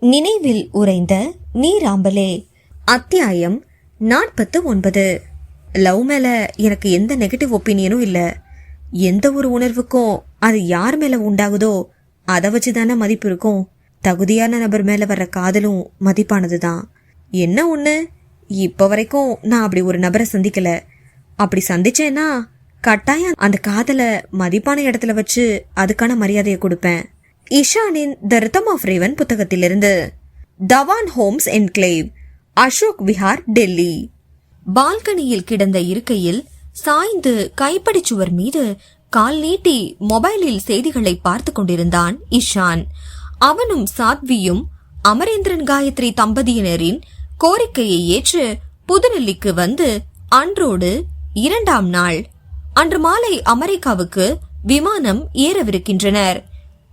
நினைவில் உறைந்த நீராம்பலே. அத்தியாயம் நாற்பத்து ஒன்பது லவ் மேல எனக்கு எந்த நெகட்டிவ் ஒப்பீனியனும் இல்ல. எந்த ஒரு உணர்வுக்கும் அது யார் மேல உண்டாகுதோ அதை வச்சு தானே மதிப்பு இருக்கும். தகுதியான நபர் மேல வர்ற காதலும் மதிப்பானதுதான். என்ன ஒண்ணு? இப்ப வரைக்கும் நான் அப்படி ஒரு நபரை சந்திக்கல. அப்படி சந்திச்சேன்னா கட்டாயம் அந்த காதலை மதிப்பான இடத்துல வச்சு அதுக்கான மரியாதையை கொடுப்பேன். இஷானின் த ரித்தம் ஆஃப் ரேவன் புத்தகத்திலிருந்து தவான் ஹோம்ஸ் என்க்ளேவ் அசோக் விஹார் டெல்லி பால்கனியில் கிடந்த இருக்கையில் சாய்ந்து கைப்படி சுவர் மீது கால் நீட்டி மொபைலில் செய்திகளை பார்த்து கொண்டிருந்தான் இஷான் அவனும் சாத்வியும் அமரேந்திரன் காயத்ரி தம்பதியினரின் கோரிக்கையை ஏற்று புதுடெல்லிக்கு வந்து அன்றோடு இரண்டாம் நாள் அன்று மாலை அமெரிக்காவுக்கு விமானம் ஏறவிருக்கின்றனர்.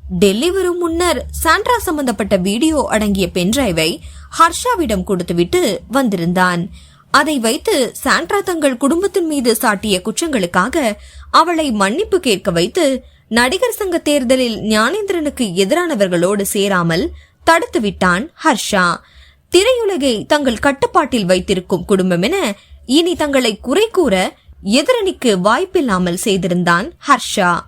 டெல்லி வரும் முன்னர் சாண்ட்ரா சம்பந்தப்பட்ட வீடியோ அடங்கிய பென்டிரைவை ஹர்ஷாவிடம் கொடுத்துவிட்டு வந்திருந்தான். அதை வைத்து சாண்ட்ரா தங்கள் குடும்பத்தின் மீது சாட்டிய குற்றங்களுக்காக அவளை மன்னிப்பு கேட்க வைத்து நடிகர் சங்க தேர்தலில் ஞானேந்திரனுக்கு எதிரானவர்களோடு சேராமல் தடுத்து விட்டான் ஹர்ஷா. திரையுலகை தங்கள் கட்டுப்பாட்டில் வைத்திருக்கும் குடும்பம் என இனி தங்களை குறை கூற எதிரணிக்கு வாய்ப்பில்லாமல் செய்திருந்தான் ஹர்ஷா.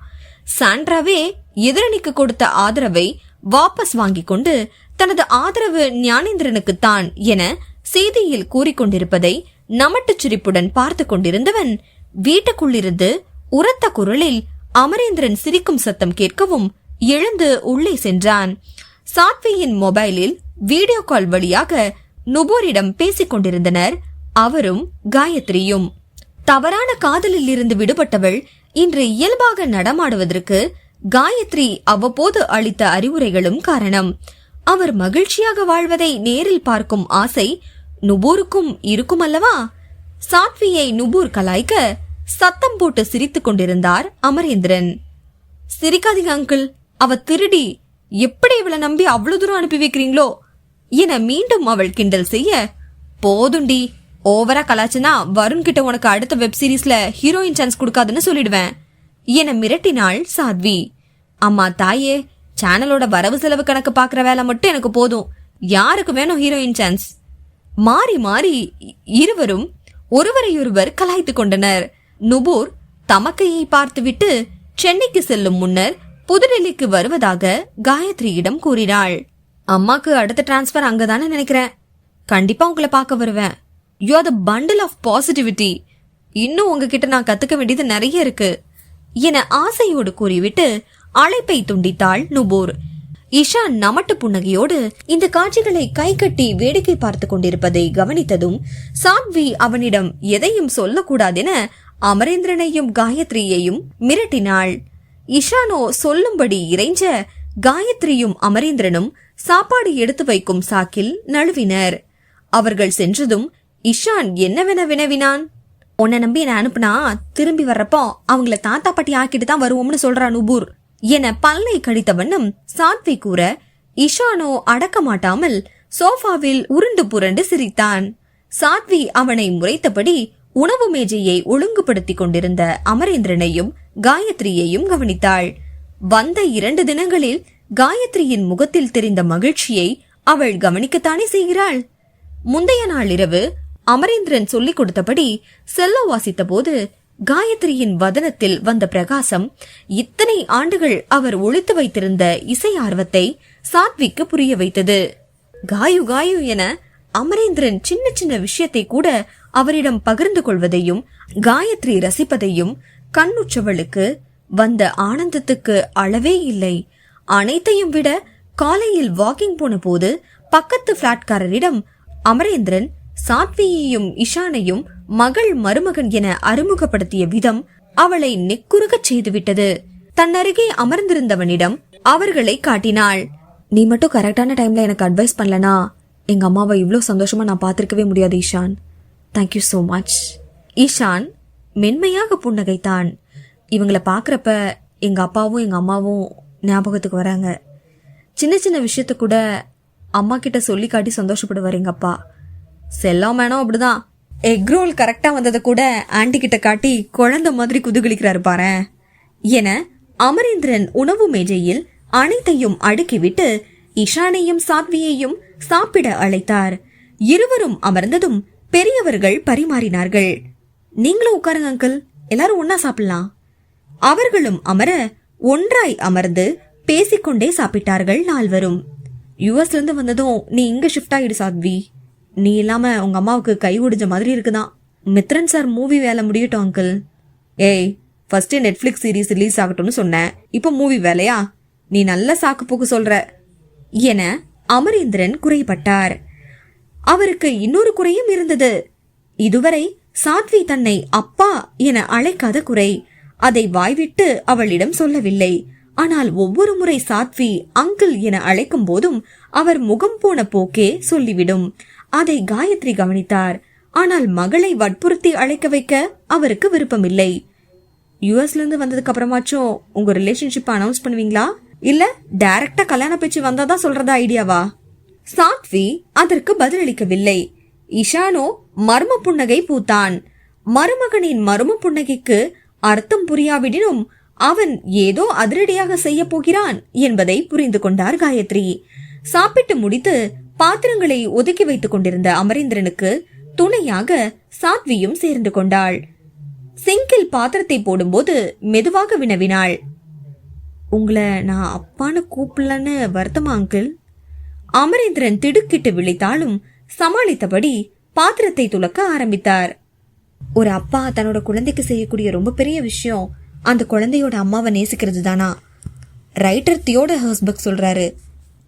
சாண்ட்ராவே எதிரணிக்கு கொடுத்த ஆதரவை வாபஸ் வாங்கிக் கொண்டு தனது ஆதரவு ஞானேந்திரனுக்கு தான் என செய்தியில் கூறிக்கொண்டிருப்பதை நமட்டுச் சிரிப்புடன் பார்த்து கொண்டிருந்தவன் வீட்டுக்குள்ளிருந்து உரத்த குரலில் அமரேந்திரன் சிரிக்கும் சத்தம் கேட்கவும் எழுந்து உள்ளே சென்றான். சாத்வியின் மொபைலில் வீடியோ கால் வழியாக நுபோரிடம் பேசிக் கொண்டிருந்தனர். அவரும் காயத்ரியும். தவறான காதலில் இருந்து விடுபட்டவள் இன்று இயல்பாக நடமாடுவதற்கு காயத்ரி அவ்வப்போது அளித்த அறிவுரைகளும் காரணம். அவர் மகிழ்ச்சியாக வாழ்வதை நேரில் பார்க்கும் ஆசை நுபூருக்கும் இருக்கும் அல்லவா சாத்வியை நுபூர் கலாய்க்க சத்தம் போட்டு சிரித்துக் கொண்டிருந்தார் அமரேந்திரன். சிரிக்காதீங்க அங்கிள். அவ திருடி எப்படி இவளை நம்பி அவ்வளவு தூரம் அனுப்பி வைக்கிறீங்களோ என மீண்டும் அவள் கிண்டல் செய்ய போதுண்டி ஓவரா கலாச்சுனா வருண் கிட்ட உனக்கு அடுத்த வெப் சீரிஸ்ல ஹீரோயின் சான்ஸ் கொடுக்காதுன்னு சொல்லிடுவேன் என மிரட்டினாள் சாத்வி. அம்மா தாயே சேனலோட வரவு செலவு கணக்கு பாக்குற வேலை மட்டும் எனக்கு போதும். யாருக்கு வேணும் ஹீரோயின் சான்ஸ் மாறி மாறி இருவரும் ஒருவரையொருவர் கலாய்த்துக் கொண்டனர். நுபூர் தமக்கையை பார்த்துவிட்டு சென்னைக்கு செல்லும் முன்னர் புதுடெல்லிக்கு வருவதாக காயத்ரியிடம் கூறினாள். அம்மாக்கு அடுத்த டிரான்ஸ்பர் அங்கதானே நினைக்கிறேன். கண்டிப்பா உங்களை பார்க்க வருவேன். You are the bundle of positivity இன்னும் உங்ககிட்ட நான் கத்துக்க வேண்டியது நிறைய இருக்கு. என ஆசையோடு கூறிவிட்டு அழைப்பை துண்டித்தாள் நுபூர். இஷா நமட்டு புன்னகையோடு இந்த காட்சிகளை கை கட்டி வேடிக்கை பார்த்து கொண்டிருப்பதை கவனித்ததும் சாத்வி அவனிடம் எதையும் சொல்லக்கூடாதென அமரேந்திரனையும் காயத்ரியையும் மிரட்டினாள். இஷானோ சொல்லும்படி இறைஞ்ச காயத்ரியும் அமரேந்திரனும் சாப்பாடு எடுத்து வைக்கும் சாக்கில் நழுவினர். அவர்கள் சென்றதும் இஷான் என்னவென வினவினான்? உன்னை நம்பி என்ன அனுப்புனா திரும்பி வர்றப்போ அவங்கள தாத்தா பாட்டி ஆக்கிட்டு தான் வருவோம்னு சொல்றா நுபூர். என பல்லை கடித்த வண்ணம் சாத்வி கூற இஷானோ அடக்க மாட்டாமல் சோஃபாவில் உருண்டு புரண்டு சிரித்தான். சாத்வி அவனை முறைத்தபடி உணவு மேஜையை ஒழுங்குபடுத்திக் கொண்டிருந்த அமரேந்திரனையும் காயத்ரியையும் கவனித்தாள். வந்த இரண்டு தினங்களில் காயத்ரியின் முகத்தில் தெரிந்த மகிழ்ச்சியை அவள் கவனிக்கத்தானே செய்கிறாள்? முந்தைய நாள் இரவு அமரேந்திரன் சொல்லிக் கொடுத்தபடி செல்ல வாசித்த போது காயத்ரியின் வதனத்தில் வந்த பிரகாசம் இத்தனை ஆண்டுகள் அவர் ஒழித்து வைத்திருந்த இசை ஆர்வத்தை சாத்விக்கு புரிய வைத்தது. காயு காயு என அமரேந்திரன் சின்ன சின்ன விஷயத்தை கூட அவரிடம் பகிர்ந்து கொள்வதையும் காயத்ரி ரசிப்பதையும் கண்ணுற்றவளுக்கு வந்த ஆனந்தத்துக்கு அளவே இல்லை. அனைத்தையும் விட காலையில் வாக்கிங் போன போது பக்கத்து பிளாட்காரரிடம் அமரேந்திரன் சாத்வியையும் இஷானையும் மகள் மருமகன் என அறிமுகப்படுத்திய விதம் அவளை நெக்குருகச் செய்துவிட்டது. தன்னருகே அமர்ந்திருந்தவனிடம் அவர்களை காட்டினாள். நீ மட்டும் கரெக்டான டைம்ல எனக்கு அட்வைஸ் பண்ணலனா? எங்க அம்மாவை இவ்வளோ சந்தோஷமா நான் பார்த்திருக்கவே முடியாது Ishaan. Thank you so much Ishaan மென்மையாக புன்னகைத்தான். இவங்கள பார்க்குறப்ப எங்க அப்பாவும் எங்க அம்மாவும் ஞாபகத்துக்கு வராங்க. சின்ன சின்ன விஷயத்த கூட அம்மா கிட்ட சொல்லி காட்டி சந்தோஷப்படுவார் எங்க அப்பா. செல்லம் மேனோ அப்படிதான். எக் ரோல் கரெக்டாக வந்ததை கூட ஆன்டி கிட்ட காட்டி குழந்தை மாதிரி குதுகலிக்கிறாரு பாரு என அமரேந்திரன் உணவு மேஜையில் அனைத்தையும் அடுக்கிவிட்டு இஷானையும் சாத்வியையும் சாப்பிட அழைத்தார். இருவரும் அமர்ந்ததும் பெரியவர்கள் பரிமாறினார்கள். நீங்களும் உட்காருங்க அங்கிள். எல்லாரும் ஒன்னா சாப்பிடலாம். அவர்களும் அமர ஒன்றாய் அமர்ந்து பேசிக்கொண்டே சாப்பிட்டார்கள் நால்வரும். யுஎஸ்ல இருந்து வந்ததும் நீ இங்க ஷிஃப்ட் ஆயிடு சாத்வி. நீ இல்லாமல் உங்கள் அம்மாவுக்கு கை ஒடிஞ்ச மாதிரி இருக்குதான் மித்ரன் சார் மூவி வேலை முடியட்டும் அங்கிள் ஏய் ஃபஸ்ட்டு நெட்ஃப்ளிக்ஸ் சீரிஸ் ரிலீஸ் ஆகட்டும்னு சொன்னேன். இப்போ மூவி வேலையா? நீ நல்ல சாக்கு போக்கு சொல்ற. என அமரேந்திரன் குறைபட்டார். அவருக்கு இன்னொரு குறையும் இருந்தது. இதுவரை சாத்வி தன்னை அப்பா என அழைக்காத குறை. அதை வாய்விட்டு அவளிடம் சொல்லவில்லை. ஆனால் ஒவ்வொரு முறை சாத்வி அங்கிள் என அழைக்கும் போதும் அவர் முகம் போன போக்கே சொல்லிவிடும். அதை காயத்ரி கவனித்தார். ஆனால் மகளை வற்புறுத்தி அழைக்க வைக்க அவருக்கு விருப்பமில்லை. யூஎஸ்ல இருந்து வந்ததுக்கு அப்புறமாச்சும் உங்க ரிலேஷன்ஷிப் அனௌன்ஸ் பண்ணுவீங்களா? இல்ல டைரக்டா கல்யாண பேச்சு வந்தாதான் சொல்றதா ஐடியாவா? சாத்வி அதற்கு பதிலளிக்கவில்லை. இஷானோ மர்ம புன்னகை பூத்தான். மருமகனின் மர்ம புன்னகைக்கு அர்த்தம் புரியாவிடினும் அவன் ஏதோ அதிரடியாக செய்ய போகிறான் என்பதை புரிந்து கொண்டார் காயத்ரி. சாப்பிட்டு முடித்து பாத்திரங்களை ஒதுக்கி வைத்துக் கொண்டிருந்த அமரேந்திரனுக்கு துணையாக சாத்வியும் சேர்ந்து கொண்டாள். சிங்கில் பாத்திரத்தை போடும்போது மெதுவாக வினவினாள். உங்களை நான் அப்பான்னு கூப்பிடலன்னு வருத்தமா அங்கிள்? அமரேந்திரன் திடுக்கிட்டு விழித்தாலும் சமாளித்தபடி பாத்திரத்தை துலக்க ஆரம்பித்தார். ஒரு அப்பா தன்னோட குழந்தைக்கு செய்யக்கூடிய ரொம்ப பெரிய விஷயம். அந்த குழந்தையோட அம்மாவை நேசிக்கிறது தானா ரைட்டர் தியோட ஹர்ஸ்பர்க் சொல்றாரு.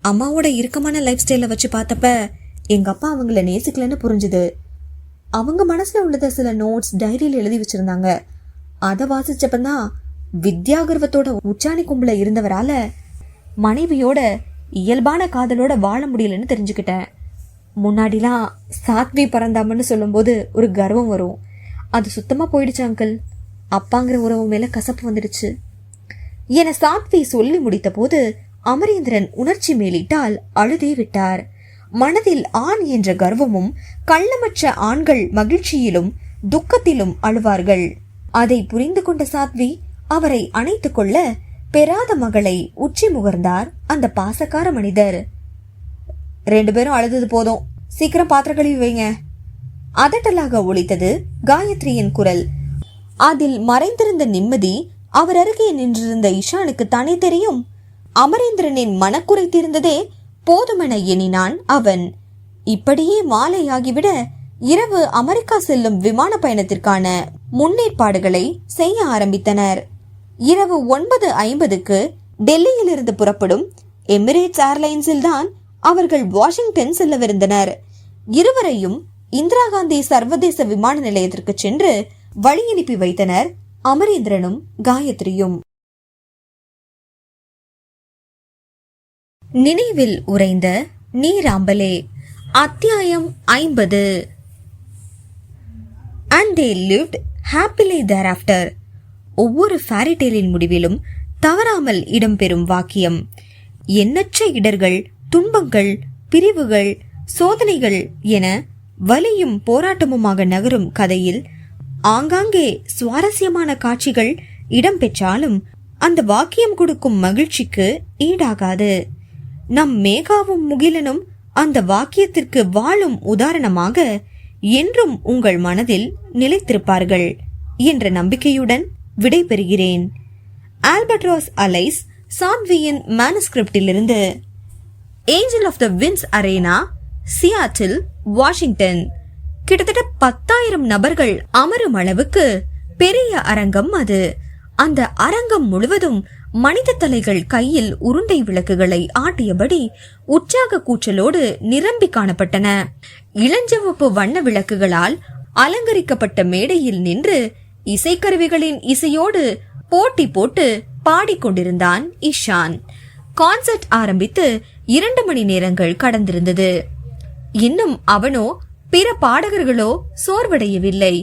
அம்மாவோட இறுக்கமான லைஃப் ஸ்டைலை வச்சு பார்த்தப்ப எங்கள் அப்பா அவங்கள நேசிக்கலன்னு புரிஞ்சுது. அவங்க மனசில் உள்ளத சில நோட்ஸ் டைரியில் எழுதி வச்சுருந்தாங்க. அதை வாசிச்சப்பதான் வித்யாகர்வத்தோட உச்சாணி கும்பல இருந்தவரால மனைவியோட இயல்பான காதலோட வாழ முடியலன்னு தெரிஞ்சுக்கிட்டேன். முன்னாடிலாம் சாத்வி பறந்தாமன்னு சொல்லும்போது ஒரு கர்வம் வரும். அது சுத்தமாக போயிடுச்சு அங்கிள் அப்பாங்கிற உறவு மேலே கசப்பு வந்துடுச்சு. என்னை சாத்வி சொல்லி முடித்த போது அமரேந்திரன் உணர்ச்சி மேலிட்டால் அழுதே விட்டார். மனதில் ஆண் என்ற கர்வமும் கள்ளமற்ற ஆண்கள் மகிழ்ச்சியிலும் துக்கத்திலும் அழுவார்கள். அதை புரிந்து கொண்ட சாத்வி அவரை அணைத்துக் கொள்ள பெறாத மகளை உச்சி முகர்ந்தார் அந்த பாசக்கார மனிதர். ரெண்டு பேரும் அழுதது போதும். சீக்கிரம் பாத்திர கழுவி வைங்க. அதட்டலாக ஒழித்தது காயத்ரியின் குரல். அதில் மறைந்திருந்த நிம்மதி அவர் அருகே நின்றிருந்த இஷானுக்கு தானே தெரியும்? அமரேந்திரனின் மனக்குறை தீர்ந்ததே போதுமென எண்ணினான் அவன். இப்படியே மாலையாகிவிட இரவு அமெரிக்கா செல்லும் விமான பயணத்திற்கான முன்னேற்பாடுகளை செய்ய ஆரம்பித்தனர். இரவு ஒன்பது ஐம்பதுக்கு டெல்லியிலிருந்து புறப்படும் எமிரேட்ஸ் ஏர்லைன்ஸில் தான் அவர்கள் வாஷிங்டன் செல்லவிருந்தனர் இருவரையும் இந்திரா காந்தி சர்வதேச விமான நிலையத்திற்கு சென்று வழியனுப்பி வைத்தனர் அமரேந்திரனும் காயத்ரியும். நினைவில் உறைந்த நீராம்பலே. அத்தியாயம் ஐம்பது. And they lived happily thereafter ஒவ்வொரு ஃபேரிடேலின் முடிவிலும் தவறாமல் இடம்பெறும் வாக்கியம். எண்ணற்ற இடர்கள் துன்பங்கள் பிரிவுகள் சோதனைகள் என வலியும் போராட்டமுமாக நகரும் கதையில் ஆங்காங்கே சுவாரஸ்யமான காட்சிகள் இடம்பெற்றாலும் அந்த வாக்கியம் கொடுக்கும் மகிழ்ச்சிக்கு ஈடாகாது. நம் மேகாவும் முகிலனும் அந்த வாக்கியத்திற்கு வாழும் உதாரணமாக என்றும் உங்கள் மனதில் நிலைத்திருப்பார்கள் என்ற நம்பிக்கையுடன் விடைபெறுகிறேன். ஆல்பட்ராஸ் அலைஸ் சாத்வியின் மேனஸ்கிரிப்டிலிருந்து Angel of the Winds Arena Seattle Washington கிட்டத்தட்ட பத்தாயிரம் நபர்கள் அமரும் அளவுக்கு பெரிய அரங்கம் அது. அந்த அரங்கம் முழுவதும் மனித தலைகள் கையில் உருண்டை விளக்குகளை ஆட்டியபடி உற்சாக கூச்சலோடு நிரம்பி காணப்பட்டன. இளஞ்சிவப்பு வண்ண விளக்குகளால் அலங்கரிக்கப்பட்ட மேடையில் நின்று இசைக்கருவிகளின் இசையோடு போட்டி போட்டு பாடிக்கொண்டிருந்தான் இஷான் கான்சர்ட் ஆரம்பித்து இரண்டு மணி நேரங்கள் கடந்திருந்தது. இன்னும் அவனோ பிற பாடகர்களோ சோர்வடையவில்லை.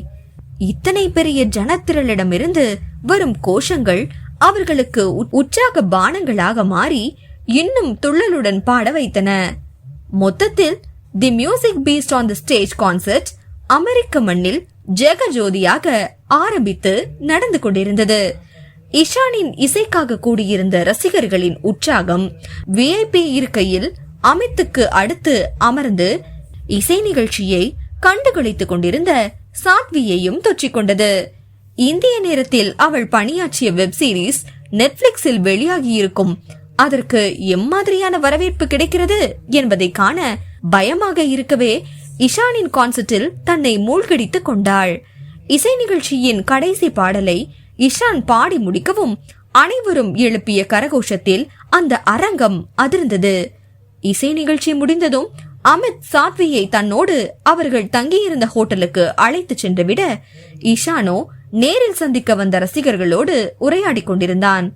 இத்தனை பெரிய ஜனத்திரளிடமிருந்து வரும் கோஷங்கள் அவர்களுக்கு உற்சாக பானங்களாக மாறி இன்னும் துள்ளலுடன் பாட வைத்தன. மொத்தத்தில் the music beast on the stage concert அமெரிக்க மண்ணில் ஜெகஜோதியாக ஆரம்பித்து நடந்து கொண்டிருந்தது. இஷானின் இசைக்காக கூடியிருந்த ரசிகர்களின் உற்சாகம் விஐபி இருக்கையில் அமித்துக்கு அடுத்து அமர்ந்து இசை நிகழ்ச்சியை கண்டுகளித்துக் கொண்டிருந்த சாத்வியையும் தொற்றிக் கொண்டது. இந்திய நேரத்தில் அவள் பணியாற்றிய வெப் சீரிஸ் நெட்ஃபிளிக்ஸில் வெளியாகியிருக்கும். அதற்கு எம்மாதிரியான வரவேற்பு கிடைக்கிறது என்பதை காண பயமாக இருக்கவே இஷானின் கான்சர்ட்டில் தன்னை மூழ்கடித்துக் கொண்டாள். இசை நிகழ்ச்சியின் கடைசி பாடலை இஷான் பாடி முடிக்கவும் அனைவரும் எழுப்பிய கரகோஷத்தில் அந்த அரங்கம் அதிர்ந்தது. இசை நிகழ்ச்சி முடிந்ததும் அமித் சாத்வியை தன்னோடு அவர்கள் தங்கியிருந்த ஹோட்டலுக்கு அழைத்துச் சென்றுவிட இஷானோ நேரில் சந்திக்க வந்த ரசிகர்களோடு உரையாடிக் கொண்டிருந்தான்.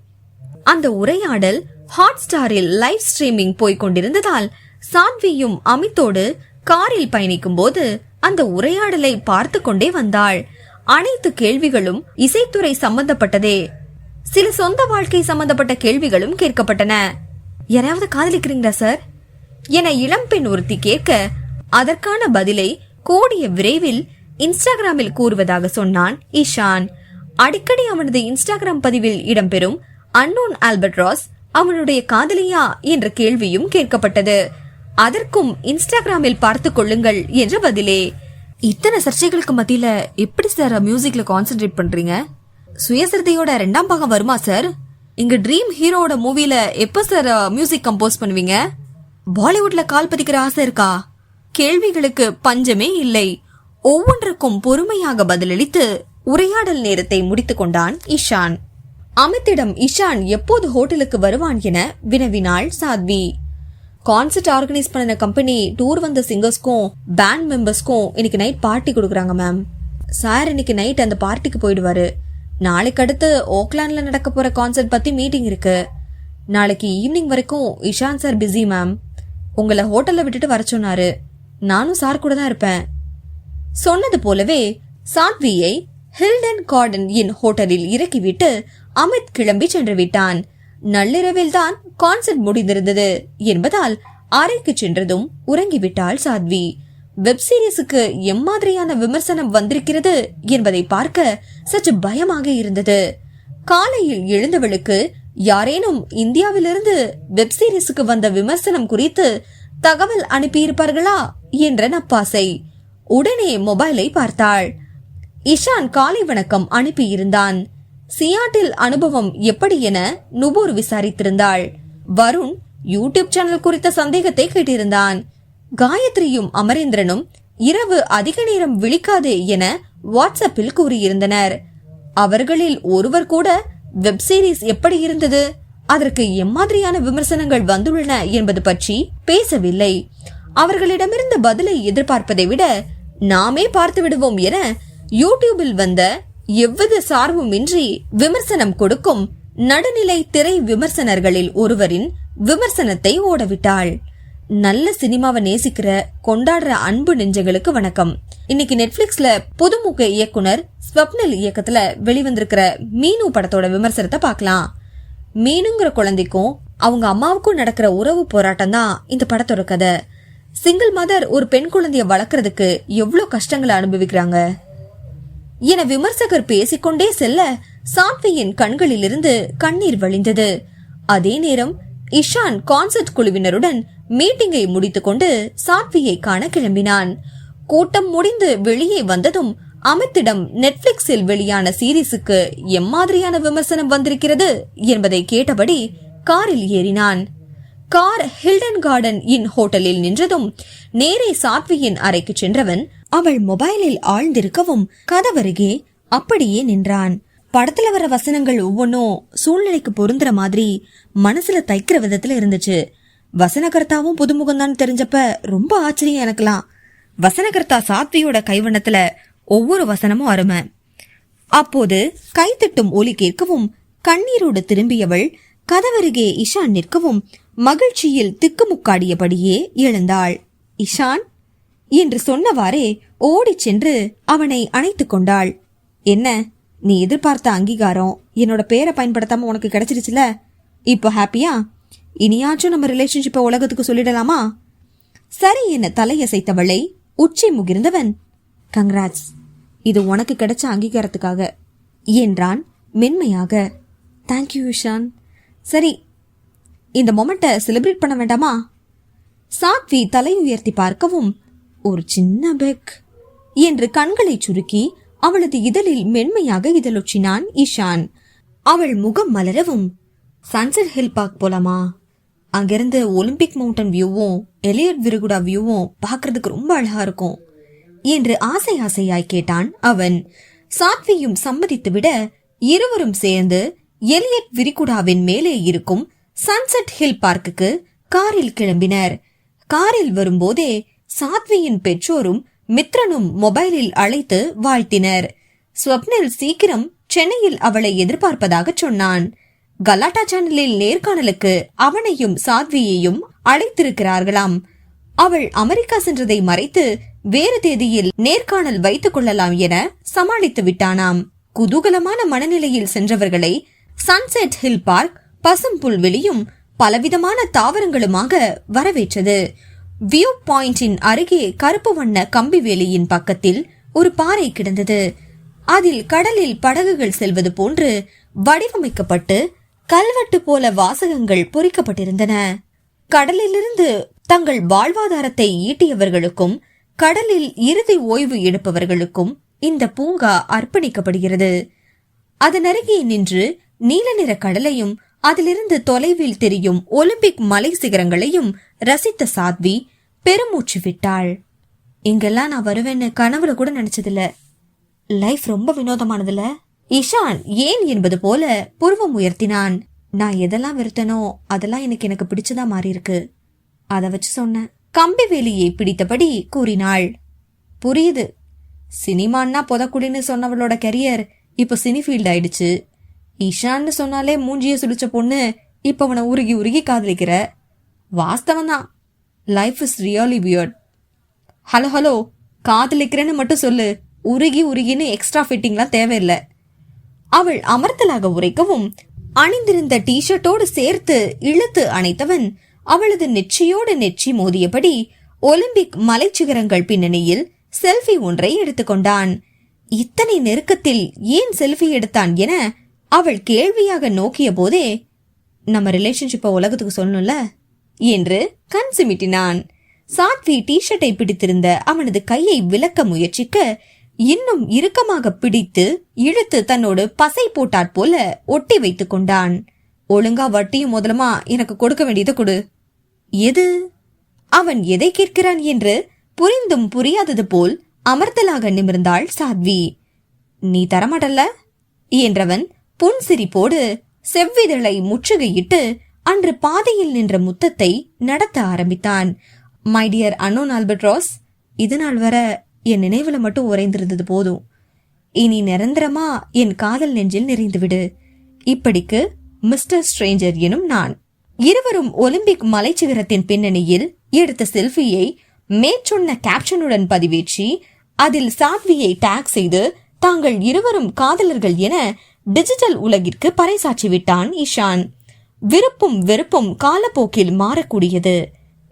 அந்த உரையாடல் ஹாட் ஸ்டாரில் லைவ் ஸ்ட்ரீமிங் போய்க் கொண்டிருந்ததால் சாத்வியும் அமித்தோடு காரில் பயணிக்கும் போது அந்த உரையாடலை பார்த்து கொண்டே வந்தாள். அனைத்து கேள்விகளும் இசைத்துறை சம்பந்தப்பட்டதே. சில சொந்த வாழ்க்கை சம்பந்தப்பட்ட கேள்விகளும் கேட்கப்பட்டன. யாராவது காதலிக்கிறீங்களா சார்? என இளம்பெண் ஒருத்தி கேட்க அதற்கான பதிலை கூடிய விரைவில் இன்ஸ்டாகிராமில் கூறுவதாக சொன்னான் இஷான் அடிக்கடி அவனது இன்ஸ்டாகிராம் பதிவில் இடம்பெறும் அன்னோன் ஆல்பர்ட் ராஸ் அவனுடைய காதலியா? என்ற கேள்வியும் கேட்கப்பட்டது. அதற்கும் இன்ஸ்டாகிராமில் பார்த்து கொள்ளுங்கள் என்ற பதிலே. இத்தனை சர்ச்சைகளுக்கு மத்தியில எப்படி சார் மியூசிக்ல கான்சென்ட்ரேட் பண்றீங்க? சுயசரிதையோட ரெண்டாம் பாகம் வருமா சார்? இங்க ட்ரீம் ஹீரோட மூவில எப்ப சார் மியூசிக் கம்போஸ் பண்ணுவீங்க? பாலிவுட்ல கால் பதிக்கிற ஆசை இருக்கா? கேள்விகளுக்கு பஞ்சமே இல்லை. ஒவ்வொன்றுக்கும் பொறுமையாக பதிலளித்து உரையாடல் நேரத்தை முடித்துக் கொண்டான் இஷான். அமித்திடம் இஷான் எப்போது ஹோட்டலுக்கு வருவான் என வினவினாள் சாத்வி. கான்சர்ட் ஆர்கனைஸ் பண்ண கம்பெனி டூர் வந்த சிங்கர்ஸ்க்கும் பேண்ட் மெம்பர்ஸ்க்கும் இன்னைக்கு நைட் பார்ட்டி கொடுக்குறாங்க மேம் சார் இன்னைக்கு நைட் அந்த பார்ட்டிக்கு போயிடுவாரு. நாளைக்கு அடுத்து ஓக்லாண்ட்ல நடக்க போற கான்சர்ட் பத்தி மீட்டிங் இருக்கு. நாளைக்கு ஈவினிங் வரைக்கும் இஷான் சார் பிஸி மேம் உங்களை ஹோட்டல்ல விட்டுட்டு வர சொன்னாரு. நானும் சார் கூட தான் இருப்பேன். சொன்னது போலவே சாத்வியை ஹில்டன் கார்டன் இன் ஹோட்டலில் இறக்கிவிட்டு அமித் கிளம்பி சென்று விட்டான் நள்ளிரவில் தான் கான்சர்ட் முடிந்திருந்தது என்பதால் அறைக்கு சென்றதும் உறங்கிவிட்டாள் சாத்வி. வெப் சீரிஸுக்கு எம்மாதிரியான விமர்சனம் வந்திருக்கிறது என்பதை பார்க்க சற்று பயமாக இருந்தது. காலையில் எழுந்தவளுக்கு யாரேனும் இந்தியாவிலிருந்து வெப் சீரிஸுக்கு வந்த விமர்சனம் குறித்து தகவல் அனுப்பியிருப்பார்களா என்ற நப்பாசை. உடனே மொபைலை பார்த்தாள். இஷான் காலை வணக்கம் அனுப்பியிருந்தான். சியாட்டில் அனுபவம் எப்படி என நுபூர் விசாரித்திருந்தாள். வருண் யூடியூப் சேனல் குறித்த சந்தேகத்தை கேட்டிருந்தான். காயத்ரியும் அமரேந்திரனும் இரவு அதிக நேரம் விழிக்காதே என வாட்ஸ்அப்பில் கூறியிருந்தனர். அவர்களில் ஒருவர் கூட வெப் சீரிஸ் எப்படி இருந்தது? அதற்கு எம்மாதிரியான விமர்சனங்கள் வந்துள்ளன என்பது பற்றி பேசவில்லை. அவர்களிடமிருந்து பதிலை எதிர்பார்ப்பதை விட நாமே பார்த்து விடுவோம் என யூடியூபில் வந்த எவ்வித சார்புமின்றி விமர்சனம் கொடுக்கும் நடுநிலை திரை விமர்சனர்களில் ஒருவரின் விமர்சனத்தை ஓடவிட்டாள். நல்ல சினிமாவை நேசிக்கிற கொண்டாடுற அன்பு நெஞ்சங்களுக்கு வணக்கம். இன்னைக்கு நெட்ஃபிளிக்ஸ்ல புதுமுக இயக்குனர் ஸ்வப்னல் இயக்கத்துல வெளிவந்திருக்கிற மீனு படத்தோட விமர்சனத்தை பார்க்கலாம். மீனுங்கிற குழந்தைக்கும் அவங்க அம்மாவுக்கும் நடக்கிற உறவு போராட்டம் தான் இந்த படத்தோட கதை. சிங்கிள் மதர் ஒரு பெண் குழந்தைய வளர்க்கறதுக்கு எவ்வளவு கஷ்டங்களை அனுபவிக்கிறாங்க? என விமர்சகர் பேசிக்கொண்டே செல்ல சாத்வியின் கண்களிலிருந்து கண்ணீர் வழிந்தது. அதே நேரம் இஷான் கான்சர்ட் குழுவினருடன் மீட்டிங்கை முடித்துக்கொண்டு சாத்வியை காண கிளம்பினான். கூட்டம் முடிந்து வெளியே வந்ததும் அமித்திடம் நெட்ஃபிளிக்ஸில் வெளியான சீரிஸுக்கு எம்மாதிரியான விமர்சனம் வந்திருக்கிறது என்பதை கேட்டபடி காரில் ஏறினான். கார் ஹில்டன் கார்டன் இன் ஹோட்டலில் நின்றதும் நேரே சாத்வியின் அறைக்கு சென்றவன் அவள் மொபைலில் ஆழ்ந்திருக்கவும் கதவருகே அப்படியே நின்றான். படத்துல வர வசனங்கள் ஒவ்வொன்றும் சூழ்நிலைக்கு பொருந்துற மாதிரி மனசுல தைக்கிற விதத்துல இருந்துச்சு. வசனகர்த்தாவும் புதுமுகம்தான் தெரிஞ்சப்ப ரொம்ப ஆச்சரியம் எனக்குலாம் வசனகர்த்தா சாத்வியோட கைவண்ணத்துல ஒவ்வொரு வசனமும் அருமை. அப்போது கைத்தட்டும் ஒலி கேட்கவும் கண்ணீரோடு திரும்பியவள் கதவருகே இஷான் நிற்கவும் மகிழ்ச்சியில் திக்குமுக்காடியபடியே எழுந்தாள். இஷான் என்று சொன்னவாறே ஓடிச் சென்று அவனை அணைத்து கொண்டாள். என்ன நீ எதிர்பார்த்த அங்கீகாரம்? என்னோட பேரை பயன்படுத்தாம உனக்கு கிடைச்சிருச்சுல? இப்போ ஹாப்பியா? இனியாச்சும் நம்ம ரிலேஷன்ஷிப்பை உலகத்துக்கு சொல்லிடலாமா? சரி என்ன தலையசைத்தவளை உச்சி முகிர்ந்தவன். கங்க்ராட்ஸ் இது உனக்கு கிடைச்ச அங்கீகாரத்துக்காக என்றான் மென்மையாக. Thank you Ishaan. சரி இந்த மொமெண்ட்டை செலிப்ரேட் பண்ண வேண்டாமா? சாத்வி தலை உயர்த்தி பார்க்கவும் ஒரு சின்ன பெக் என்று கண்களை சுருக்கி அவளது இதழில் மென்மையாக இதழொச்சினான் ஈஷான். அவள் முகம் மலரவும் சன்செட் ஹில் பார்க் போலாமா? அங்கிருந்து ஒலிம்பிக் மவுண்டன் வியூவும் எலியட் விருகுடா வியூவும் பார்க்கறதுக்கு ரொம்ப அழகா இருக்கும் என்று ஆசை ஆசையாய் கேட்டான் அவன். சாத்வியும் சம்மதித்துவிட இருவரும் சேர்ந்து எலியட் விரிகுடாவின் மேலே இருக்கும் சன்செட் ஹில் பார்க்குக்கு காரில் கிளம்பினர். காரில் வரும்போதே சாத்வியின் பெற்றோரும் மித்ரனும் மொபைலில் அழைத்து வாழ்த்தினர். ஸ்வப்னில் சீக்கிரம் சென்னையில் அவளை எதிர்பார்ப்பதாக சொன்னான். கலாட்டா சேனலில் நேர்காணலுக்கு அவனையும் சாத்வியையும் அழைத்திருக்கிறார்களாம். அவள் அமெரிக்கா சென்றதை மறைத்து வேறு தேதியில் நேர்காணல் வைத்துக் கொள்ளலாம் என சமாளித்து விட்டானாம் குதூகலமான மனநிலையில் சென்றவர்களை சன்செட் ஹில் பார்க் பசும் புல்வெளியும் பலவிதமான தாவரங்களுமாக வரவேற்றது. வியூ பாயிண்டின் அருகே கருப்பு வண்ண கம்பி வேலியின் பக்கத்தில் ஒரு பாறை கிடந்தது. அதில் கடலில் படகுகள் செல்வது போன்று வடிவமைக்கப்பட்டு கல்வெட்டு போல வாசகங்கள் பொறிக்கப்பட்டிருந்தன. கடலிலிருந்து தங்கள் வாழ்வாதாரத்தை ஈட்டியவர்களுக்கும் கடலில் இறுதி ஓய்வு எடுப்பவர்களுக்கும் இந்த பூங்கா அர்ப்பணிக்கப்படுகிறது. அதன் அருகே நின்று நீல நிற கடலையும் அதிலிருந்து தொலைவில் தெரியும் ஒலிம்பிக் மலை சிகரங்களையும் ரசித்த சாத்வி பெருமூச்சு விட்டாள். இங்கெல்லாம் நான் வருவேன்னு கனவுல கூட நினைச்சதில்ல. லைஃப் ரொம்ப வினோதமானதுல? இஷான் ஏன்? என்பது போல புருவம் உயர்த்தினான். நான் எதெல்லாம் வெறுத்தனோ அதெல்லாம் எனக்கு எனக்கு பிடிச்சதா மாறி இருக்கு அத வச்சு சொன்னேன். கம்பி வேலியை பிடித்தபடி கூறினாள். புரியுது. சினிமான்னா புதக்குடின்னு சொன்னவளோட கெரியர் இப்போ சினி ஃபீல்ட் ஆயிடுச்சு. இஷான்னு சொன்னாலே மூஞ்சிய சுடிச்ச பொண்ணு இப்ப அவனை உருகி உருகி காதலிக்கிற. வாஸ்தவம் தான் life is really weird hello hello காதலிக்கிறேன்னு மட்டும் சொல்லு. உருகி உருகின்னு எக்ஸ்ட்ரா ஃபிட்டிங்லாம் தேவையில்லை. அவள் அமர்த்தலாக உரைக்கவும் அணிந்திருந்த டிஷர்ட்டோடு சேர்த்து இழுத்து அணைத்தவன் அவளது நெற்றியோடு நெற்றி மோதியபடி ஒலிம்பிக் மலைச்சிகரங்கள் பின்னணியில் செல்ஃபி ஒன்றை எடுத்துக்கொண்டான். இத்தனை நெருக்கத்தில் ஏன் செல்ஃபி எடுத்தான் என அவள் கேள்வியாக நோக்கிய போதே நம்ம ரிலேஷன்ஷிப்பை உலகத்துக்கு சொல்லணும்ல? என்று கண் சிமிட்டினான் சாத்வி டிஷர்ட்டை பிடித்திருந்த அவனது கையை விலக்க முயற்சிக்க இன்னும் இறுக்கமாக பிடித்து இழுத்து தன்னோடு பசை போட்டாற் போல ஒட்டி வைத்துக் கொண்டான். ஒழுங்கா வட்டியும் முதலமா எனக்கு கொடுக்க வேண்டியது கொடு. எது? அவன் எதை கேட்கிறான்? என்று புரிந்தும் புரியாதது போல் அமர்த்தலாக நிமிர்ந்தாள் சாத்வி. நீ தரமாட்டல்ல? என்றவன் புன்சிரிப்போடு செவ்விதழை முற்றுகையிட்டு அன்று பாதையில் நின்ற முத்தத்தை நடத்த ஆரம்பித்தான். மை டியர் அனோன் ஆல்பர்ட்ராஸ் இது நாள் வர என் நினைவுல மட்டும் உறைந்திருந்தது போதும். இனி நிரந்தரமா என் காதல் நெஞ்சில் நிறைந்துவிடு இப்படிக்கு மிஸ்டர் ஸ்ட்ரேஞ்சர் எனும் நான் இருவரும் ஒலிம்பிக் மலைச்சிகரத்தின் பின்னணியில் எடுத்த செல்ஃபியை மேற்சொன்ன கேப்ஷனுடன் பதிவேற்றி அதில் சாத்வியை டேக் செய்து தாங்கள் இருவரும் காதலர்கள் என டிஜிட்டல் உலகிற்கு பறைசாற்றி விட்டான் இஷான் விருப்பும் வெறுப்பும் காலப்போக்கில் மாறக்கூடியது.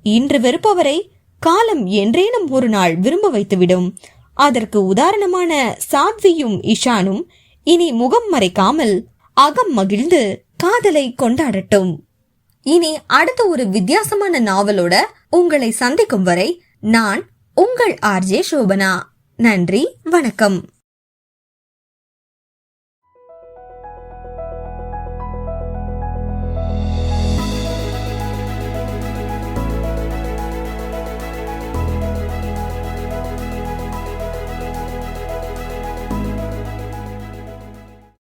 இன்று வெறுப்பவரை காலம் என்றேனும் ஒரு நாள் விரும்ப வைத்துவிடும். அதற்கு உதாரணமான சாத்வியும் இஷானும் இனி முகம் மறைக்காமல் அகம் மகிழ்ந்து காதலை கொண்டாடட்டும். இனி அடுத்த ஒரு வித்தியாசமான நாவலோட உங்களை சந்திக்கும் வரை நான் உங்கள் ஆர்ஜே சோபனா. நன்றி வணக்கம்.